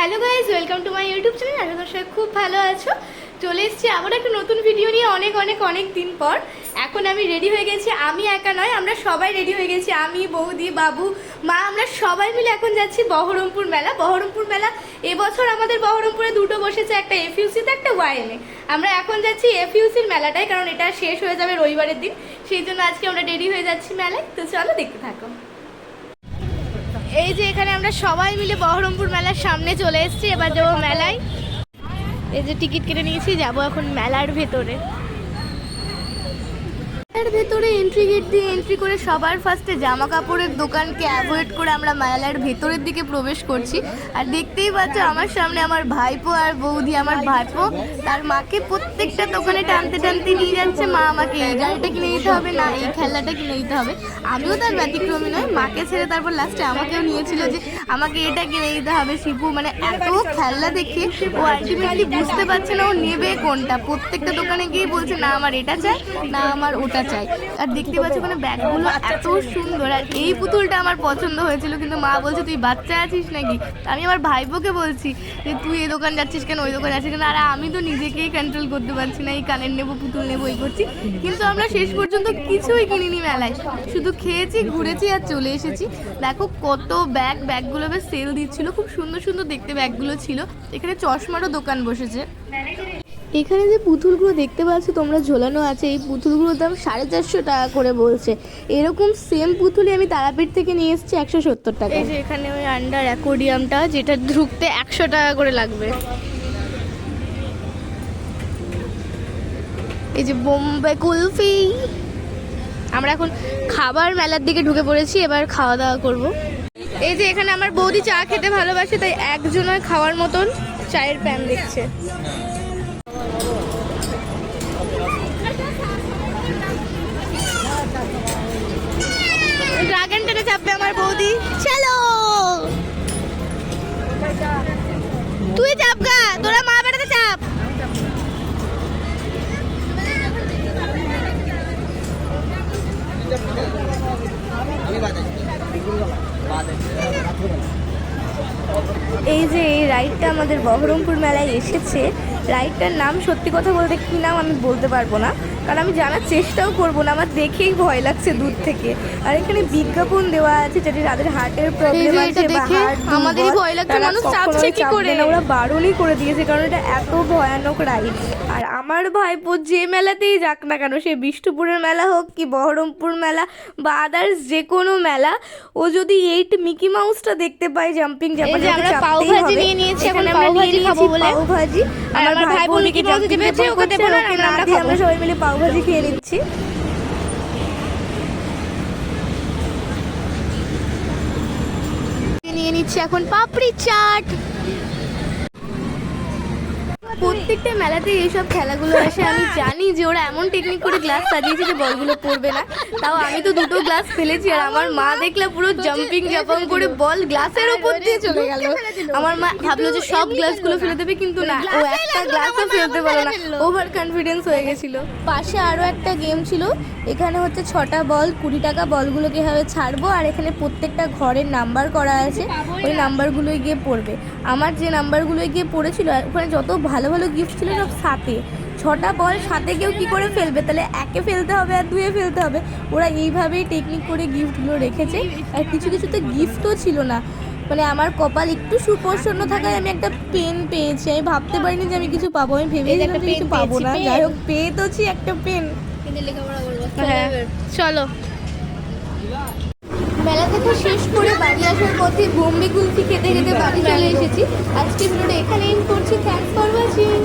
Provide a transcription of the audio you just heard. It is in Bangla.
Hello guys welcome to my YouTube channel. আশা করি খুব ভালো আছো। চলে এসেছি আবার একটা নতুন ভিডিও নিয়ে অনেক অনেক অনেক দিন পর। এখন আমি রেডি হয়ে গেছি। আমি একা নয়, আমরা সবাই রেডি হয়ে গেছি। আমি, বৌদি, বাবু, মা, আমরা সবাই মিলে এখন যাচ্ছি বহরমপুর মেলা। বহরমপুর মেলা এবছর আমাদের বহরমপুরে দুটো বসেছে, একটা এফইউসিতে একটা ওয়াইএমএ আমরা এখন যাচ্ছি এফইউসির মেলাটায়, কারণ এটা শেষ হয়ে যাবে রবিবারের দিন। সেই জন্য আজকে আমরা রেডি হয়ে যাচ্ছি মেলায়। তো চলো দেখতে থাকো। এই যে এখানে আমরা সবাই মিলে বহরমপুর মেলার সামনে চলে এসেছি, এবার যাব মেলায়। এই যে টিকিট কেটে নিয়েছি, যাব এখন মেলার ভেতরে। মেলার ভেতরে এন্ট্রি গেট দিয়ে এন্ট্রি করে সবার ফার্স্টে জামা কাপড়ের দোকানকে অ্যাভয়েড করে আমরা মেলার ভেতরের দিকে প্রবেশ করছি। আর দেখতেই পাচ্ছ আমার সামনে আমার ভাইপো আর বৌদি, আমার ভাইপো। তার মাকে প্রত্যেকটা দোকানে টানতে টানতে নিয়ে যাচ্ছে। মা আমাকে, এই গাড়িটা কিনে নিতে হবে না, এই খেলনাটা কিনে নিতে হবে। আমিও তার ব্যতিক্রমী নয় মাকে ছেড়ে তারপর লাস্টে আমাকেও নিয়েছিল যে, আমাকে এটা কিনে দিতে হবে শিপু। মানে এত খেলনা দেখে ও আলটিমেটলি বুঝতে পারছে না ও নেবে কোনটা। প্রত্যেকটা দোকানে গিয়ে বলছে, না আমার এটা চাই, না আমার ওটা চাই। আর দেখতে পাচ্ছ ওখানে ব্যাগগুলো এত সুন্দর। আর এই পুতুলটা আমার পছন্দ হয়েছিল, কিন্তু মা বলছে, তুই বাচ্চা আছিস নাকি? আমি আমার ভাইপোকে বলছি যে, তুই এই দোকান যাচ্ছিস কেন? ওই দোকান যাচ্ছিস কেন? আর আমি তো নিজেকেই কন্ট্রোল করতে পারছি না, এই কানের নেব, পুতুল নেব, এই করছি। কিন্তু আমরা শেষ পর্যন্ত কিছুই কিনিনি মেলায়। শুধু খেয়েছি, ঘুরেছি আর চলে এসেছি। দেখো কত ব্যাগ, ব্যাগগুলো বেশ সেল দিচ্ছিল। খুব সুন্দর সুন্দর দেখতে ব্যাগগুলো ছিল। এখানে চশমারও দোকান বসেছে। এখানে যে পুতুলগুলো দেখতে পাচ্ছ, তোমরা ঝোলানো আছে, এই পুতুলগুলোর দাম সাড়ে চারশো টাকা করে বলছে। এরকম সেম পুতুলই আমি তারাপীঠ থেকে নিয়ে এসেছি একশো সত্তর টাকা। এই যে এখানে ওই আন্ডার অ্যাকোডিয়ামটা যেটা ঢুকতে একশো টাকা করে লাগবে। এই যে বোম্বে কুলফি। আমরা এখন খাবার মেলার দিকে ঢুকে পড়েছি, এবার খাওয়া দাওয়া করব। এই যে এখানে আমার বৌদি চা খেতে ভালোবাসে, তাই একজনের খাওয়ার মতন চায়ের প্যান দিচ্ছে এই যে এই রাইডটা আমাদের বহরমপুর মেলায় এসেছে রাইডটার নাম সত্যি কথা বলতে কি নাম আমি বলতে পারব না। কারণ আমি জানার চেষ্টাও করব না আমার দেখেই ভয় লাগছে দূর থেকে। আর এখানে বিজ্ঞাপন দেওয়া আছে যেটা যাদের হার্টের প্রবলেম আছে এটা বা হার্ট আমাদেরই ভয় লাগছে, মানুষ চাপছে কি করে? ওরা বারণই করে দিয়েছে কারণ এটা এত ভয়ানক রাইড। আর আমার ভাইপো যে মেলাতেই যাক না কেন সে বিষ্ণুপুরের মেলা হোক কি বহরমপুর মেলা বা আদার্স যে কোনো মেলা ও যদি এইট মিকি মাউসটা দেখতে পায় জাম্পিং যে আমরা পাও ভাজি নিয়ে নিয়েছি, এখন খাব বলে। পাও ভাজি আর আমার ভাইপো মিকি মাউস চেপেছে, ওকে দেবো না, আমরা আমরা খাব। আমরা সবাই মিলে পাও ভাজি খেয়ে নিচ্ছি নিয়ে নিচ্ছি এখন পাপড়ি চাট প্রত্যেকটা মেলাতে এইসব খেলাগুলো আসে। আমি জানি যে ওরা এমন টেকনিক করে গ্লাস সাজিয়েছে যে বলগুলো পড়বে না। তাও আমি তো দুটো গ্লাস ফেলেছি আর আমার মা দেখলে পুরো জাম্পিং জাম্পিং করে বল গ্লাসের উপর দিয়ে চলে গেল। আমার মা ভাবলো যে সব গ্লাসগুলো ফেলে দেবে কিন্তু না ও একটা গ্লাসও ফেলতে পারল না। ওভার কনফিডেন্স হয়ে গেছিল। পাশে আরও একটা গেম ছিল। এখানে হচ্ছে ছটা বল কুড়ি টাকা বলগুলো কীভাবে ছাড়বো আর এখানে প্রত্যেকটা ঘরের নাম্বার করা আছে। ওই নাম্বারগুলোই গিয়ে পড়বে। আমার যে নাম্বারগুলোই গিয়ে পড়েছিল ওখানে যত ভালো ভালো গিফট ছিল সব সাথে। ছটা বল সাথে কেউ কি করে ফেলবে? তাহলে একে ফেলতে হবে আর দুয়ে ফেলতে হবে। ওরা এইভাবেই টেকনিক করে গিফটগুলো রেখেছে। আর কিছু কিছু তো গিফটও ছিল না। মানে আমার কপাল একটু সুপ্রসন্ন থাকায় আমি একটা পেন পেয়েছি। আমি ভাবতে পারিনি যে আমি কিছু পাবো। আমি ভেবেছিলাম যে কিছু পাবো না। যাই হোক পেয়ে তোছি একটা পেন হ্যাঁ চলো। মেলা তো শেষ করে বাড়ি আসার পথে বোম্বে কুলফি খেতে খেতে বাড়ি চলে এসেছি। আজকে ভিডিওটা এখানে এন্ড করছি। Thanks for watching